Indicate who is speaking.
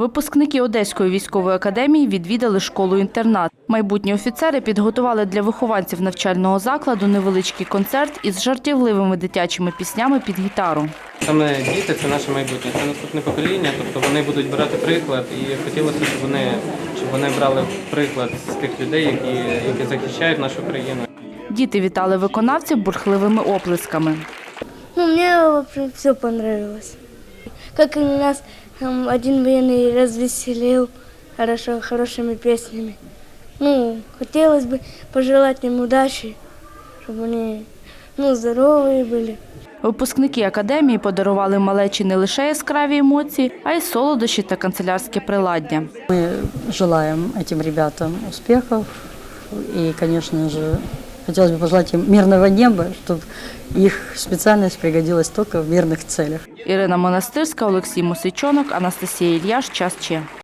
Speaker 1: Випускники Одеської військової академії відвідали школу-інтернат. Майбутні офіцери підготували для вихованців навчального закладу невеличкий концерт із жартівливими дитячими піснями під гітару.
Speaker 2: Саме діти це наше майбутнє, це наступне покоління, тобто вони будуть брати приклад, і хотілося, щоб вони, щоб вони брали приклад з тих людей, які, які захищають нашу країну.
Speaker 1: Діти вітали виконавців бурхливими оплесками.
Speaker 3: Ну, мне вообще все понравилось Как и нас там, один военный развеселил хорошо, хорошими песнями. Ну, хотелось бы пожелать им удачи, чтобы они ну, здоровые были.
Speaker 1: Випускники академії подарували малечі не лише яскраві емоції, а й солодощі та канцелярське приладдя.
Speaker 4: Мы желаем этим ребятам успехов и, конечно же, хотелось бы пожелать им мирного неба, чтобы их специальность пригодилась только в мирных целях.
Speaker 1: Ірина Монастирська, Олексій Мусичонок, Анастасія Ільяш. Час Че.